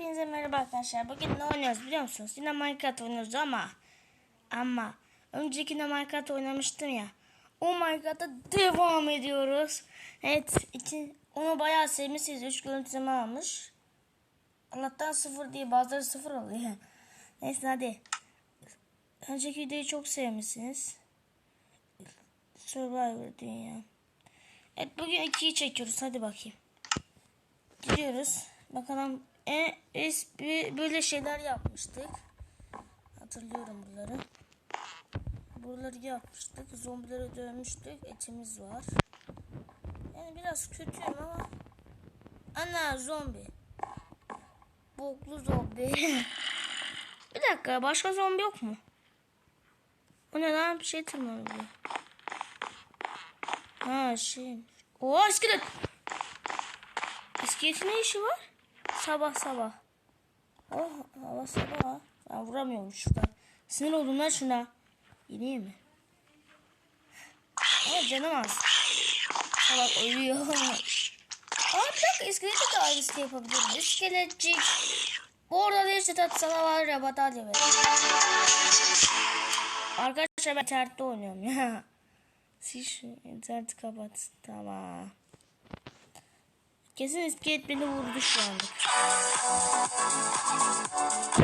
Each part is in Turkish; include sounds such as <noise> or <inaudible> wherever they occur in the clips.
Hepinize merhaba arkadaşlar. Bugün ne oynuyoruz biliyor musunuz? Yine Minecraft oynuyoruz ama ama öncekinde Minecraft oynamıştım ya. O Minecraft'a devam ediyoruz. Evet, için onu bayağı sevmişsiniz. 3 görüntüleme almış. Allah'tan sıfır diye bazıları sıfır alıyor. <laughs> Neyse hadi. Önceki videoyu çok sevmişsiniz. Survivor dünya. Evet bugün ikiyi çekiyoruz. Hadi bakayım. Gidiyoruz. Bakalım e, es, bir- böyle şeyler yapmıştık. Hatırlıyorum bunları. Buraları yapmıştık. Zombileri dövmüştük. Etimiz var. Yani biraz kötüyüm ama. Ana zombi. Boklu zombi. <laughs> bir dakika başka zombi yok mu? O ne lan bir şey tırmanıyor. Ha şey. Oo iskelet. İskeletin ne işi var? Sabah sabah. Oh hava sabah. Ben vuramıyorum şuradan. Sinir oldum lan şuna. İneyim mi? Ama canım az. Salak ölüyor. <laughs> Aa bir dakika iskeleti de aynı şey yapabilirim. İskeletcik. Bu arada da işte tat sana var ya batarya ver. Arkadaşlar ben internette oynuyorum ya. <laughs> Şu interneti kapat. Tamam. Kesin iskelet beni vurdu şu.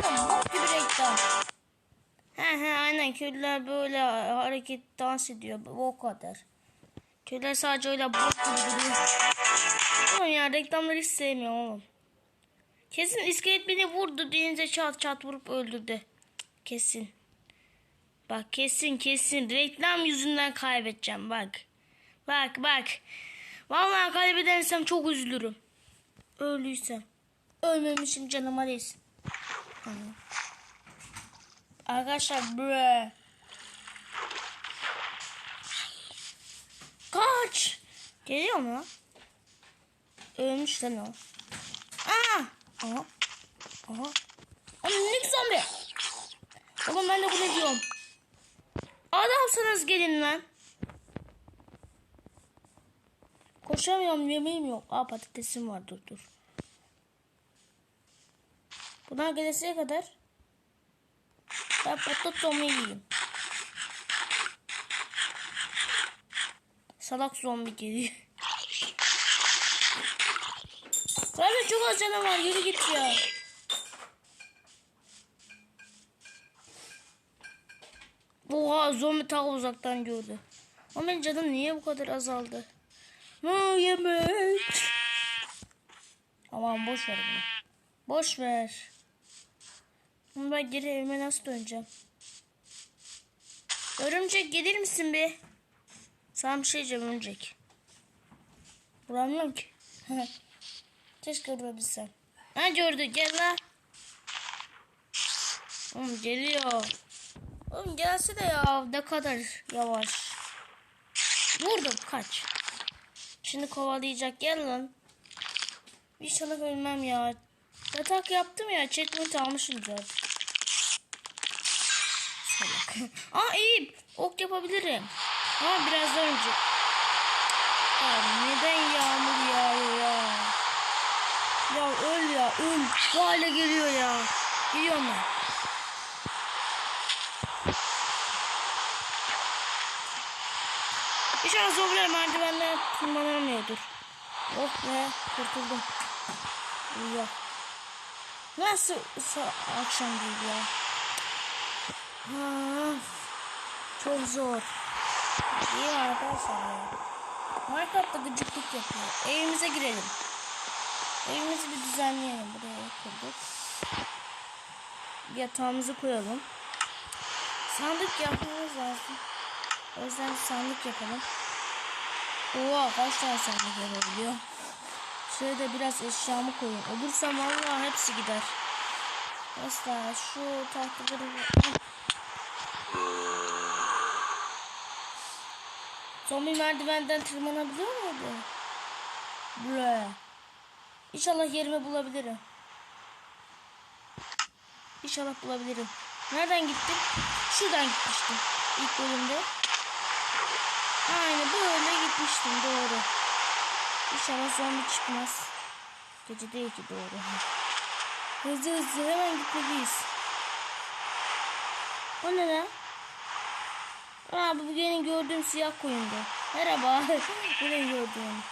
Ama bok gibi reklam. He he aynen köylüler böyle hareket dans ediyor. O kadar. Köylüler sadece öyle bok gibi duruyor. Oğlum ya reklamları hiç sevmiyorum oğlum. Kesin iskelet beni vurdu deyince çat çat vurup öldürdü. Kesin. Bak kesin kesin reklam yüzünden kaybedeceğim bak. Bak bak. Vallahi kaybedersem çok üzülürüm. Öldüysem. Ölmemişim canıma değsin. Arkadaşlar bre. Kaç. Geliyor mu? Ölmüş lan o. Aa! Aha. Aha. Ama minik zombi. Oğlum ben de bunu diyorum. Adamsanız gelin lan. Koşamıyorum yemeğim yok. Aa patatesim var dur dur. Bunlar gelesiye kadar ben patatomu yiyeyim. Salak zombi geliyor. Zaten çok az canım var yürü git ya. Oha zombi ta uzaktan gördü. Ama benim canım niye bu kadar azaldı? Ha yemek. Aman boş ver bunu. Boş ver. Ama ben geri evime nasıl döneceğim? Örümcek gelir misin be? Sana bir şey diyeceğim örümcek. Vuramıyorum ki. <laughs> Keşke vurabilsem. Ha gördü gel la. Oğlum geliyor. Oğlum gelse de ya ne kadar yavaş. Vurdum kaç. Şimdi kovalayacak gel lan. İnşallah ölmem ya. Yatak yaptım ya. Checkpoint almışım zaten. <laughs> Aa iyiyim. Ok yapabilirim. Ama biraz önce. Ya neden yağmur yağıyor ya? Ya öl ya öl. Bu hale geliyor ya. Geliyor mu? İnşallah zombiler merdivenden tırmanamıyordur. Oh be kurtuldum. Ya. Nasıl akşam değil ya? Ha, çok zor. İyi arkadaşlar ya. Minecraft'ta gıcıklık yapıyor. Evimize girelim. Evimizi bir düzenleyelim. Buraya kurduk. Yatağımızı koyalım. Sandık yapmamız lazım. O yüzden sandık yapalım. Oha kaç tane sandık yapabiliyor. Şöyle de biraz eşyamı koyayım. Olursam vallahi hepsi gider. Mesela şu tahtaları... Zombi merdivenden tırmanabiliyor muydu? Bre. İnşallah yerimi bulabilirim. İnşallah bulabilirim. Nereden gittim? Şuradan gitmiştim. İlk bölümde. Aynı böyle gitmiştim doğru. İnşallah zombi çıkmaz. Gece değil ki doğru. Hızlı hızlı hemen gitmeliyiz. O ne lan? Aa bu benim gördüğüm siyah koyundu. Merhaba. <laughs> bu ne gördüğüm.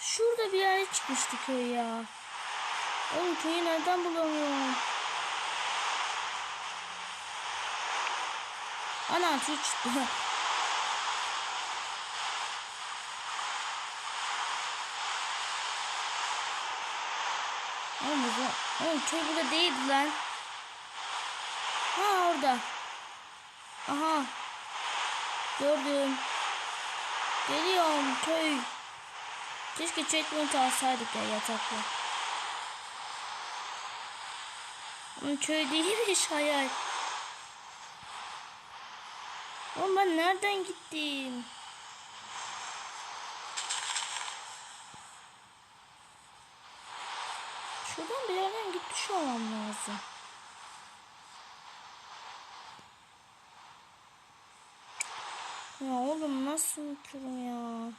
Şurada bir yere çıkmıştı köy ya. Oğlum köyü nereden bulamıyorum? Ana tüy çıktı. <laughs> Bu- oğlum köy burada değildi lan. Ha orada. Aha. Gördüm. Geliyorum köy. Keşke checkpoint alsaydık ya yatakla. Ama köy değilmiş hayal. Oğlum ben nereden gittim? Yerden gitmiş olmam lazım. Ya oğlum nasıl unuturum ya?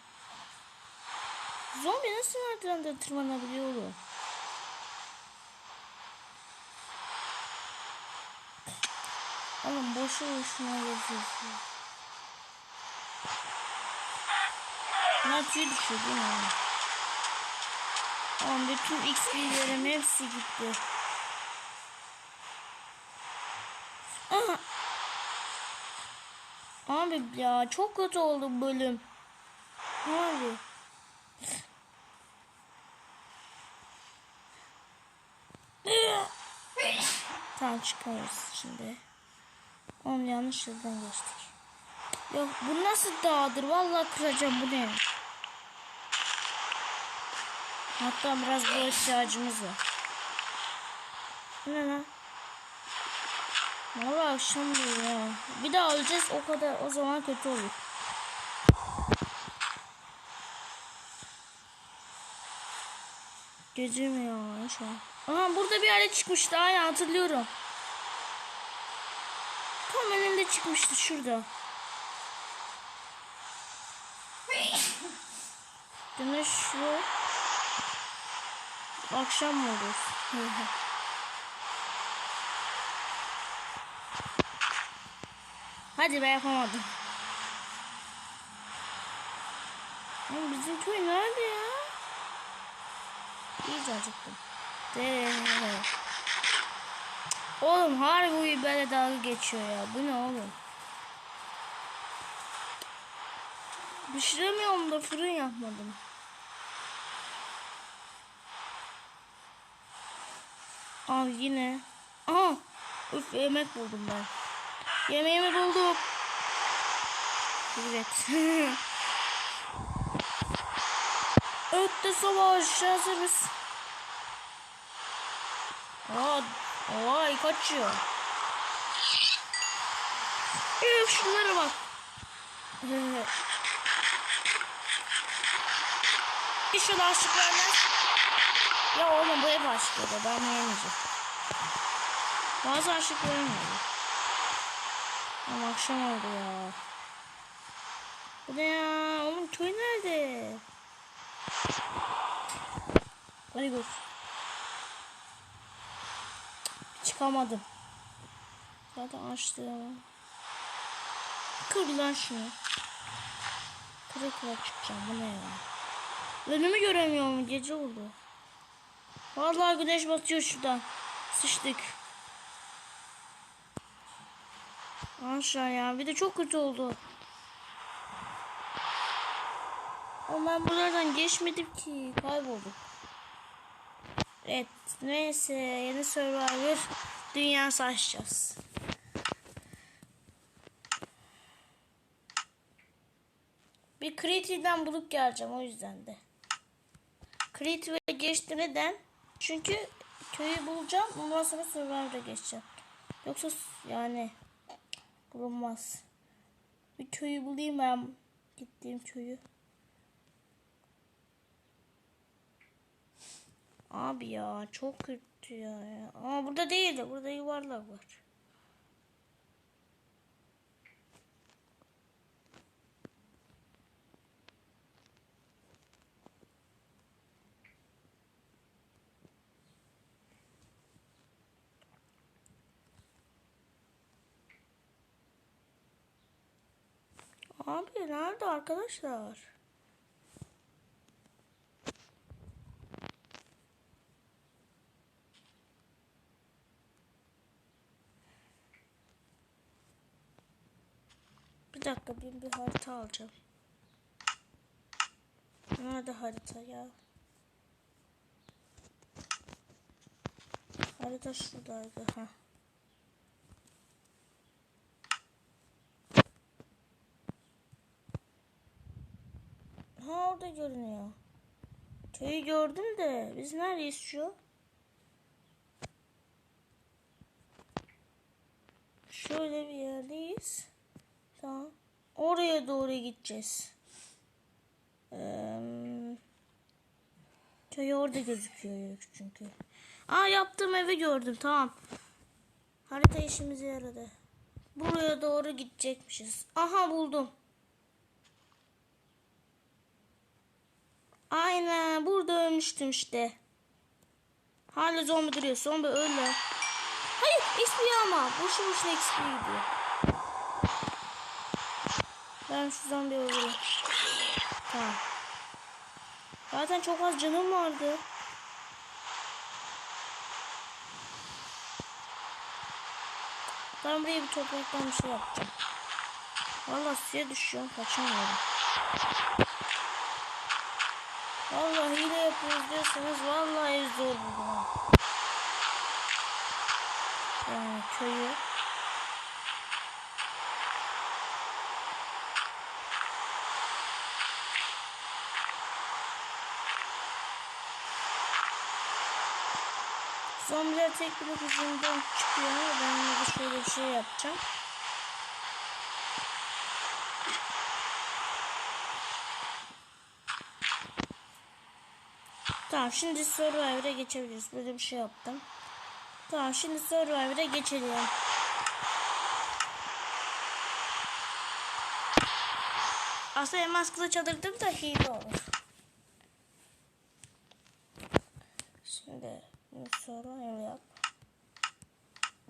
Zombi nasıl merdivenden tırmanabiliyor oğlum? Oğlum boşu boşuna geziyorsun. Bunlar tüy düşüyor değil mi? Oğlum bütün XP'lerim hepsi gitti. <clears throat> Abi ya çok kötü oldu bölüm. Abi. <clears throat> Tamam çıkarız şimdi. Oğlum yanlış yerden geçtik. Yok bu nasıl dağdır? Vallahi kıracağım bu ne? Hatta biraz bu ihtiyacımız var. Ne lan? Valla akşam ya. Bir daha öleceğiz o kadar o zaman kötü olur. Ya şu an. Aha burada bir yere çıkmıştı aynen hatırlıyorum. Tam önünde çıkmıştı şurada. Güneş yok. Akşam mı olur? Hadi be yapamadım. Oğlum bizim köy nerede ya? İyice acıktım. Oğlum harbi bu böyle dalga geçiyor ya. Bu ne oğlum? Pişiremiyorum da fırın yapmadım. Al yine. Aha. Üf yemek buldum ben. Yemeğimi buldum. Evet. <laughs> Ötte savaş hazırız. Aa, vay kaçıyor. Üf şunlara bak. <laughs> Bir şu lastiklerden. Ya oğlum bu hep aşık da ben yemeyeceğim. Bazı aşık vermiyor. Ama akşam oldu ya. Bu ne ya? Oğlum köy nerede? Hadi gör. Çıkamadım. Zaten açtım. Kır lan şunu. Kıra çıkacağım. Bu ne ya? Önümü göremiyorum. Gece oldu. Vallahi güneş batıyor şuradan. Sıçtık. Aşağı ya. Bir de çok kötü oldu. Ama ben buralardan geçmedim ki. Kaybolduk. Evet. Neyse. Yeni Survivor dünyası açacağız. Bir Creative'den bulup geleceğim o yüzden de. Creative'e geçti neden? Çünkü köyü bulacağım ondan sonra Survivor'a geçeceğim. Yoksa yani bulunmaz. Bir köyü bulayım ben gittiğim köyü. Abi ya çok kötü ya. Ama burada değil de burada yuvarlak var. Abi nerede arkadaşlar? Bir dakika bir, bir harita alacağım. Nerede harita ya? Harita şuradaydı. Ha. Ha orada görünüyor. Köyü gördüm de biz neredeyiz şu? Şöyle bir yerdeyiz. Tamam. Oraya doğru gideceğiz. Ee, köy orada gözüküyor çünkü. Aa yaptığım evi gördüm tamam. Harita işimize yaradı. Buraya doğru gidecekmişiz. Aha buldum. Aynen burada ölmüştüm işte. Hala zombi duruyor. Zombi öyle. Hayır XP ama. Boşu boşuna XP gidiyor. Ben şu zombiyi öldüreyim. Tamam. Zaten çok az canım vardı. Ben buraya bir topraktan bir şey yapacağım. Vallahi suya düşüyorum. Kaçamıyorum. Vallahi hile yapıyoruz diyorsanız vallahi zor buldum. Yani köyü. Zombiler tek blok yüzünden çıkıyor ama ben de şöyle bir şey yapacağım. Tamam şimdi Survivor'a geçebiliriz. Böyle bir şey yaptım. Tamam şimdi Survivor'a geçelim. Aslında elmas kılıç alırdım da hile olur. Şimdi Survivor yap.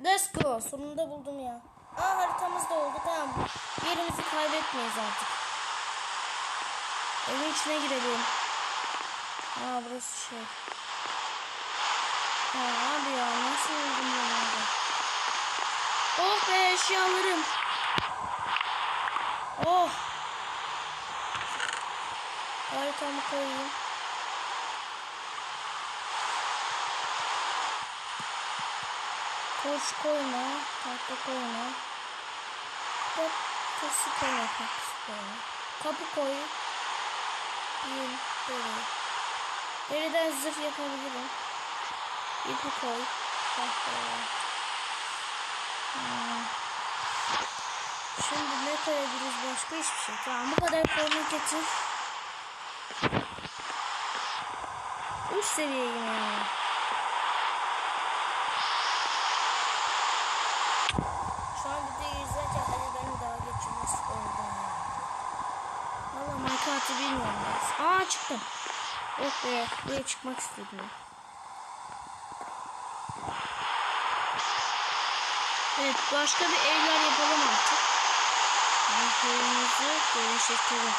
Let's go. Sonunda buldum ya. Aa haritamız da oldu. Tamam. Yerimizi kaybetmeyiz artık. Evin içine girelim. Aa burası şey. Ya abi ya nasıl oldum ben orada? Oh be eşyalarım. Oh. Haritamı koyayım. Koş koyma. Tahta koyma. Kapısı koyma. Kapısı koyma. Kapı koy. Yün. Böyle. Deriden zırh yapabilirim. İpi koy. Hmm. Şimdi ne koyabiliriz başka hiçbir şey. Tamam bu kadar koymak getir. Üst seviye yine. Şu an videoyu izlerken hani beni daha geçirmesi oldu. Valla Minecraft'ı bilmiyorum. Aa çıktım. Oh be buraya çıkmak istedim. Evet başka bir evler yapalım artık. Köyümüzü genişletelim.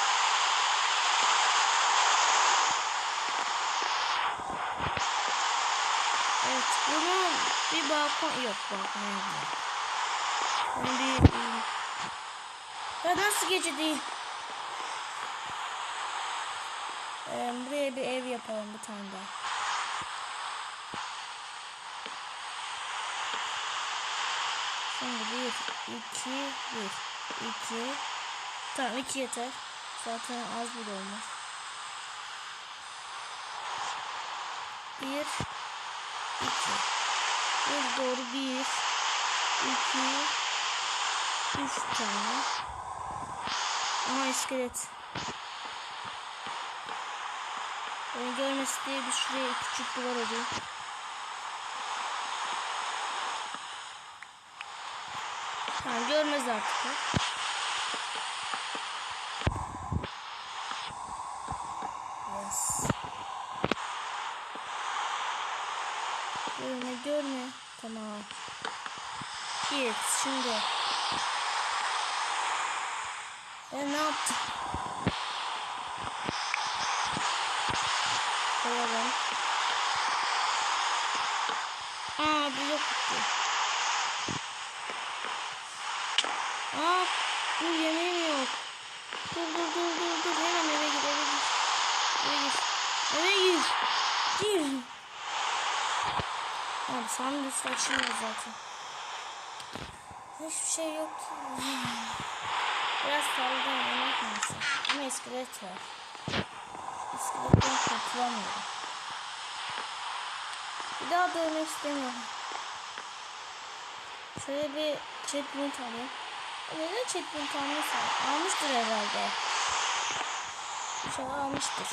Evet bunun bir balkon yok balkon yok. Ben bir ya nasıl gece değil? Ee, buraya bir ev yapalım bir tane daha. Şimdi bir, iki, bir, iki. Tamam iki yeter. Zaten az bile olmaz. Bir, iki. Bir doğru bir, iki, üç tane. Aha iskelet. Beni görmesi diye bir şuraya küçük duvar alayım. Tamam görmez artık. Yes. Görme görme. Tamam. Git şimdi. E ne yaptım? Koyalım. Aa blok gitti. Aa dur yemeğim yok. Dur dur dur dur dur hemen eve gir eve gir. Eve gir. Eve gir. Gir. Abi sandviç açılmıyor zaten. Hiçbir şey yok ki. Biraz saldım yemek neyse. Ama iskelet var. İskeletten kurtulamıyorum. Bir daha dövmek istemiyorum. Şöyle bir chatbot alayım. Neden chatbot almışsa? Almıştır herhalde. İnşallah almıştır.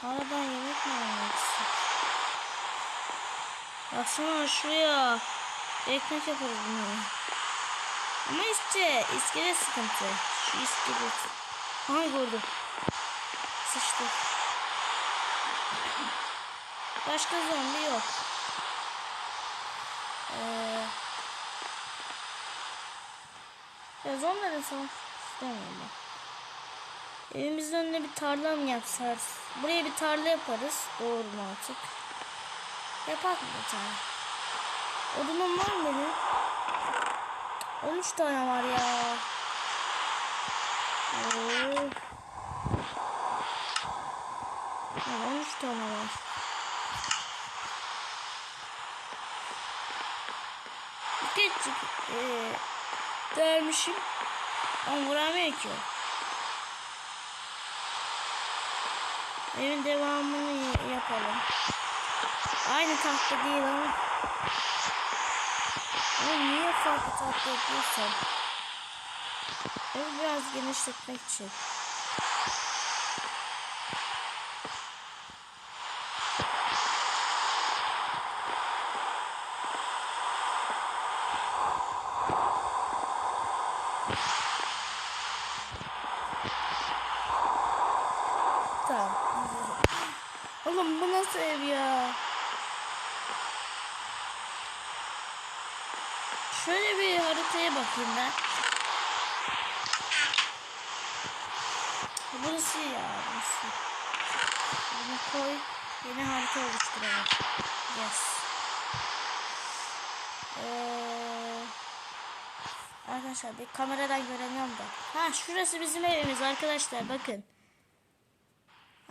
Sonradan yemek mi almak? Baksana şuraya. Ekmek yaparız bunu. Ama işte iskelet sıkıntı. Şu iskelet. Aha gördüm. Sıçtı. Başka zombi yok. Ee, ya zombileri son istemiyorum ben. Evimizin önüne bir tarla mı yapsak? Buraya bir tarla yaparız. Doğru mu artık? Yapak mı bir tane? Odunum var mı benim? 13 tane var ya. Oo. Ya 13 tane var. Küçük ee, dermişim. Ama vuramıyor ki. Evin devamını yapalım. Aynı tahta değil ama. Ama niye farklı tahta yapıyorsam? Evi biraz genişletmek için. Tamam. Oğlum bu nasıl ev ya? Şöyle bir haritaya bakayım ben. Burası ya burası. Bunu koy. Yeni harita oluşturalım. Yes. Ee, arkadaşlar bir kameradan göremiyorum da. Ha şurası bizim evimiz arkadaşlar bakın.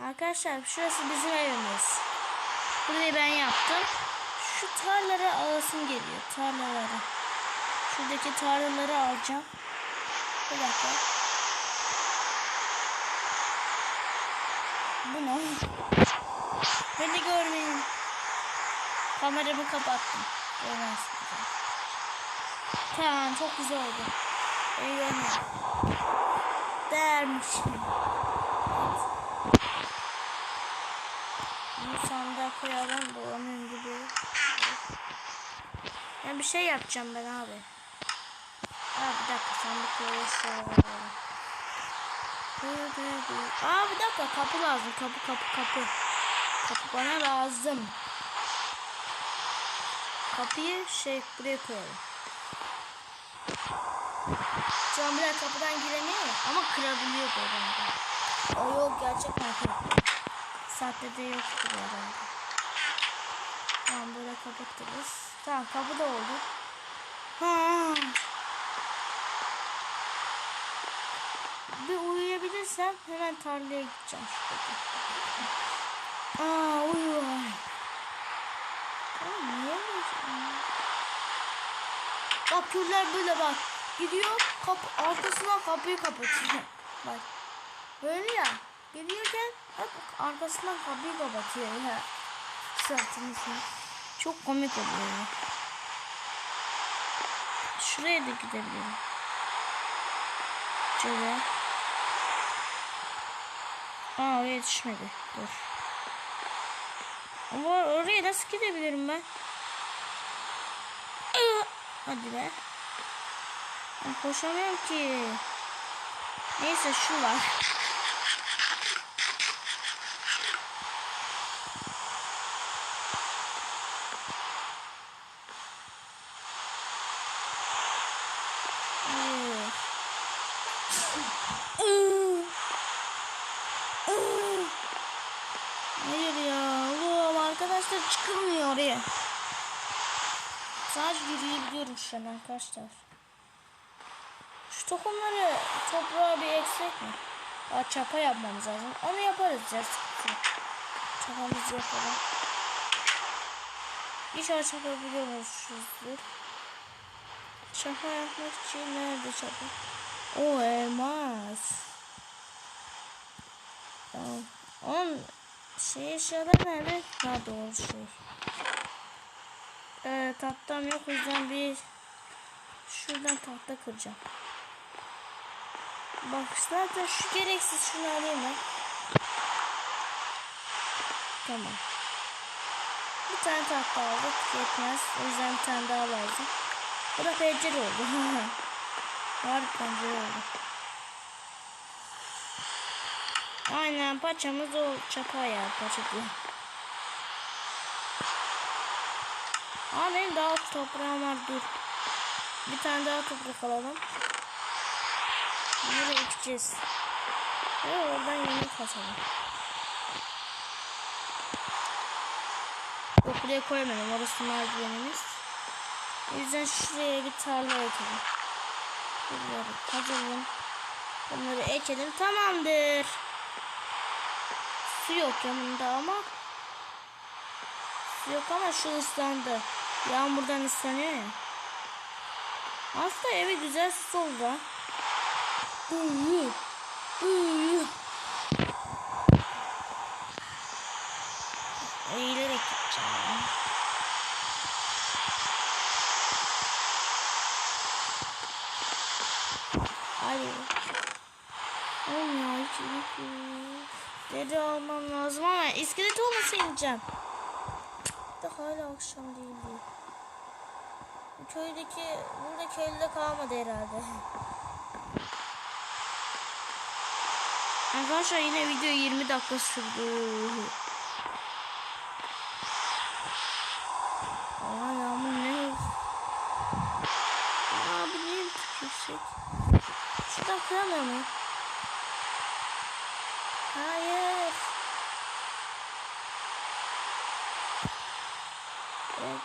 Arkadaşlar şurası bizim evimiz. Burayı ben yaptım. Şu tarlaları alasım geliyor. Tarlaları. Şuradaki tarlaları alacağım. Bir dakika. Bu? Beni görmeyin. Kameramı kapattım. Görmezsiniz. Tamam çok güzel oldu. Eğleniyorum. Dermişim. Bunu sandığa koyalım da onun gibi. Ya bir şey yapacağım ben abi. Aa bir dakika sandıkları dı. Aa bir dakika kapı lazım. Kapı kapı kapı. Kapı bana lazım. Kapıyı şey buraya koyalım. Zombiler kapıdan giremiyor ya, ama kırabiliyor böyle. O yok gerçekten kırabiliyor. Sahte de yoktur herhalde. Tamam böyle kapatırız. Tamam kapı da oldu. Ha. Bir uyuyabilirsem hemen tarlaya gideceğim şurada. Aa uyuyor. Niye? Bak küller böyle bak. Gidiyor kapı arkasından kapıyı kapatıyor. bak. Böyle ya. Gidiyorken hep arkasından kapıyı kapatıyor ya. Sırtımızı. Çok komik oluyor. ya. Şuraya da gidebilirim. Şöyle. Aa oraya düşmedi. Dur. Ama oraya nasıl gidebilirim ben? Hadi be. Ben koşamıyorum ki. Neyse şu var. Hayır. çıkılmıyor oraya. Sadece yürüyebiliyorum şu an arkadaşlar. Şu tohumları toprağa bir eksik mi? Aa, çapa yapmamız lazım. Onu yaparız ya. Çapamızı yapalım. İnşallah çapa biliyormuşuzdur. Çapa yapmak için nerede çapa? O elmas. Tamam. On şey eşyalar nerede? Ha doğru şey. Ee, tahtam yok o yüzden bir şuradan tahta kıracağım. Bak zaten şu gereksiz şunu alayım ben. Tamam. Bir tane tahta aldık yetmez. O yüzden bir tane daha lazım. Bu da pencere oldu. <laughs> Harika pencere oldu. Aynen paçamız o çapa ya paça diyor. Aa benim daha toprağım var dur. Bir tane daha toprak alalım. Bunları ekeceğiz. Ve oradan yemek kaçalım. Yok buraya koymadım. Orası merdivenimiz. O yüzden şuraya bir tarla ekelim. Bunları kazalım. Bunları ekelim. Tamamdır. Su yok yanında ama. Su yok ama şu ıslandı. Yağmurdan ıslanıyor ya. Aslında evi güzel su oldu. Uyu. Uyu. Eğilerek gideceğim. Hadi. Olmuyor. hiç. Deri almam lazım ama iskelet olmasa ineceğim. Da hala akşam değil. değil. Köydeki, burada köylüde kalmadı herhalde. Arkadaşlar yine video 20 dakika sürdü. Aa yağmur ne? Aa bu niye yüksek? Şuradan kıramıyor muyum? Hayır. Evet.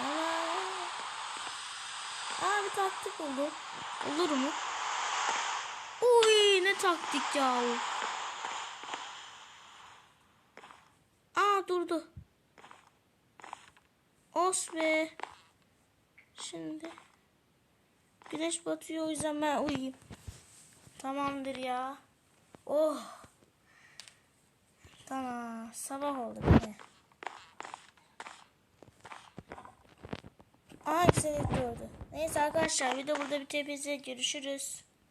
Aa. Aa bir taktik buldum. Olur mu? Uy ne taktik ya. Aa durdu. Os be. Şimdi. Güneş batıyor o yüzden ben uyuyayım. Tamamdır ya. Oh. Tamam. Sabah oldu bile. İskelet gördü. Neyse arkadaşlar video burada. Hepinize görüşürüz.